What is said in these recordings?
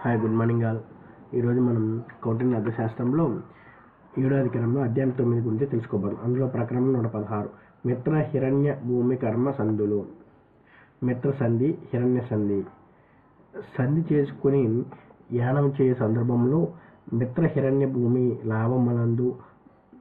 Hi good morning all ఈరోజు మనం కౌటిల్య అర్థశాస్త్రంలో ఏడో అధికారంలో అధ్యాయం తొమ్మిది గురించి తెలుసుకోబోదు. అందులో ప్రకరణం నూట పదహారు. మిత్ర హిరణ్య భూమి కర్మ సంధులు. మిత్ర సంధి హిరణ్య సంధి. సంధి చేసుకుని యానం చేయే సందర్భంలో మిత్ర హిరణ్య భూమి లాభములందు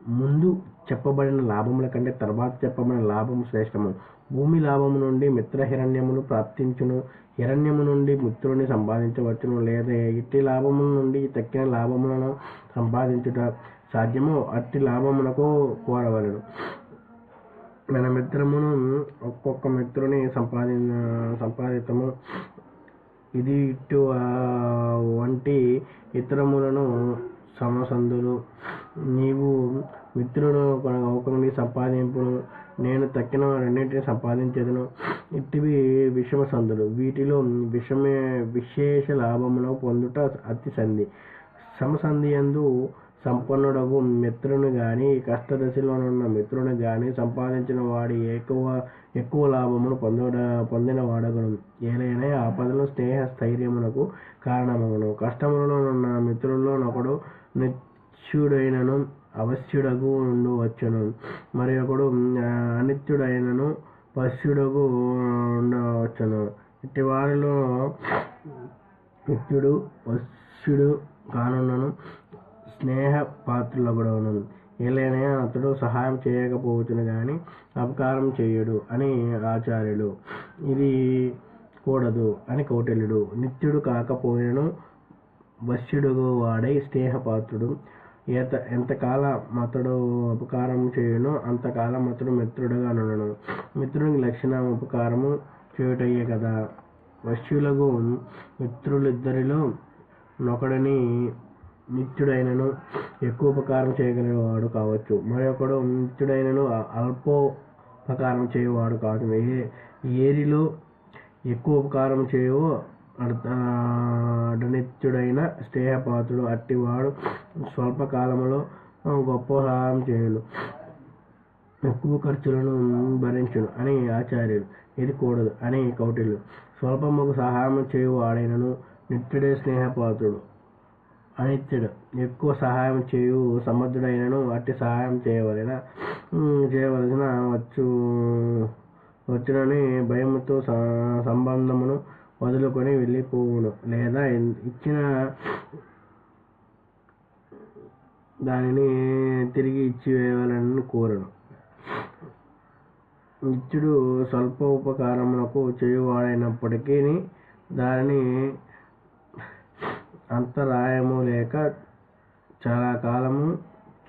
ముందు చెప్పబడిన లాభముల కంటే తర్వాత చెప్పబడిన లాభము శ్రేష్టము. భూమి లాభము నుండి మిత్ర హిరణ్యములు ప్రాప్తించును. హిరణ్యము నుండి మిత్రుని సంపాదించవచ్చును. లేదా ఇట్టి లాభముల నుండి తక్కిన లాభములను సంపాదించుట సాధ్యము. అట్టి లాభమునకు కోరవలను. మన మిత్రమును ఒక్కొక్క మిత్రుని సంపాది సంపాదితము. ఇది ఇటు వంటి ఇతరములను సమసందులు నీవు మిత్రుడు ఒకరిని సంపాదింపును నేను తక్కిన రెండింటిని సంపాదించేదను. ఇటివి విషమ సందులు వీటిలో విషమే విశేష లాభమును పొందుట అతి సంధి సమసంధి యందు సంపన్నుడగు మిత్రుని కానీ కష్టదశలోనున్న మిత్రుని కానీ సంపాదించిన వాడి ఎక్కువ ఎక్కువ లాభమును పొందడ పొందిన వాడగను ఏదైనా ఆపదలు స్నేహ స్థైర్యమునకు కారణమగును. కష్టములలో ఉన్న నిత్యుడైనను అవశ్యుడగు ఉండవచ్చును. మరి ఒకడు అనిత్యుడైనను పశ్యుడగు ఉండవచ్చును. ఇట్టి వారిలో నిత్యుడు వశ్యుడు కానున్నను స్నేహ పాత్రులగుడను ఏలైనా అతడు సహాయం చేయకపోవచ్చును కానీ అపకారం చేయడు అని ఆచార్యుడు ఇది కూడదు అని కౌటిల్యుడు. నిత్యుడు కాకపోయినను వశ్యుడుగు వాడై స్నేహపాత్రుడు. ఏత ఎంతకాలం మతడు ఉపకారం చేయునో అంతకాలం అతడు మిత్రుడుగా నుండును. మిత్రునికి లక్షణం ఉపకారము చేయుటయ్యే కదా. వశ్యులకు మిత్రులిద్దరిలో నొకడిని నిత్యుడైనను ఎక్కువ ఉపకారం చేయగలిగేవాడు కావచ్చు. మరొకడు నిత్యుడైనను అల్పోపకారం చేయవాడు కావచ్చు ఏ ఏరిలో ఎక్కువ ఉపకారం చేయవో అడనిత్యుడైన స్నేహపాత్రుడు అట్టివాడు స్వల్పకాలంలో గొప్ప సహాయం చేయును ఎక్కువ ఖర్చులను భరించును అని ఆచార్యులు. ఇది కూడదు అని కౌటిల్యుడు. స్వల్పముకు సహాయం చేయువాడైనను నిత్యుడే స్నేహపాత్రుడు. అనిత్యుడు. ఎక్కువ సహాయం చేయు సమర్థుడైనను అట్టి సహాయం చేయవలన చేయవలసిన వచ్చు వచ్చునని భయముతో సంబంధమును వదులుకొని వెళ్ళిపోవును. లేదా ఇచ్చిన దానిని తిరిగి ఇచ్చివేయాలని కోరను. నిత్యుడు స్వల్ప ఉపకారములకు చేయువాడైనప్పటికీ దానిని అంతరాయము లేక చాలా కాలము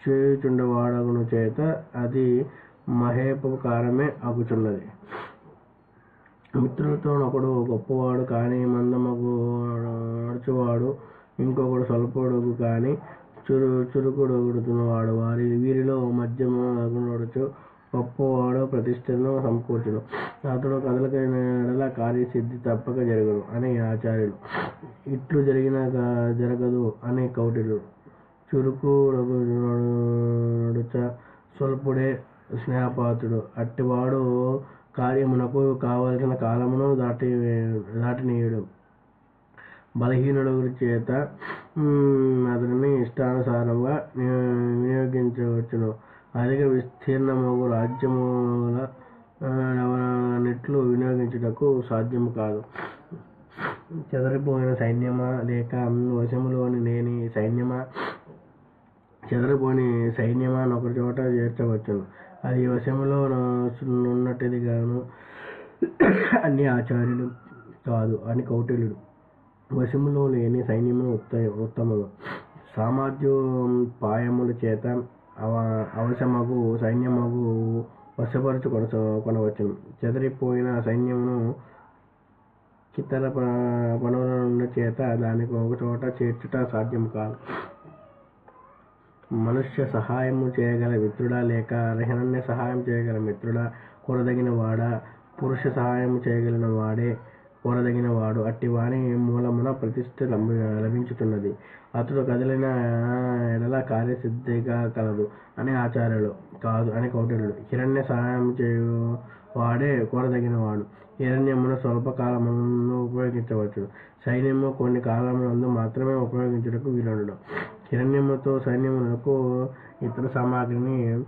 చేయుచుండవాడగును చేత అది మహేపకారమే అగుచున్నది. మిత్రులతో ఒకడు గొప్పవాడు కానీ మందమగు నడుచువాడు ఇంకొకడు స్వల్పడుగు కానీ చురు చురుకుడుగుడుతున్నవాడు వారి వీరిలో మధ్యమ నడుచు గొప్పవాడు ప్రతిష్టను సమకూర్చును. అతడు కదలకైన ఎడల కార్యసిద్ధి తప్పక జరగదు అని ఆచార్యులు. ఇట్లు జరిగిన జరగదు అని కౌటిలు చురుకు నడుచ స్వల్పుడే స్నేహపాత్రుడు. అట్టివాడు కార్యమునకు కావలసిన కాలమును దాటి దాటినీయడు. బలహీనుడు చేత అతనిని ఇష్టానుసారంగా వినియోగించవచ్చును. అధిక విస్తీర్ణమగు రాజ్యముల నెట్లు వినియోగించుటకు సాధ్యము కాదు. చెదరిపోయిన సైన్యమా? లేక వశములోని లేని సైన్యమా? చెదరిపోని సైన్యమా? ఒకచోట చేర్చవచ్చును. అది వశంలో ఉన్నట్టుది గాను అన్ని ఆచార్యులు కాదు అని కౌటిల్యుడు వశములో లేని సైన్యము ఉత్త ఉత్తమము. సామర్థ్యం పాయముల చేత అవ అవసమగు సైన్యమగు వశపరచు కొన కొనవచ్చును. చెదరిపోయిన సైన్యమును ఇతర పనుల చేత దానికి ఒక చోట చేర్చుట సాధ్యం కాదు. మనుష్య సహాయము చేయగల మిత్రుడా లేక హిరణ్య సహాయం చేయగల మిత్రుడా కూడదగిన వాడా పురుష సహాయం చేయగలిగిన వాడే. కోరదగిన వాడు అట్టి వాణి మూలమున ప్రతిష్ఠ లభించుతున్నది. అతడు కదిలిన ఎడల కార్యసిద్ధిగా కలదు అని ఆచార్యులు కాదు అని కౌటిల్యుడు. హిరణ్య సహాయం చేయు వాడే కోరదగిన వాడు హిరణ్యమును స్వల్పకాలమును ఉపయోగించవచ్చు. సైన్యము కొన్ని కాలములందు మాత్రమే ఉపయోగించుటకు వీలుండదు హిరణ్యముతో సైన్యములకు ఇతర సామాగ్రిని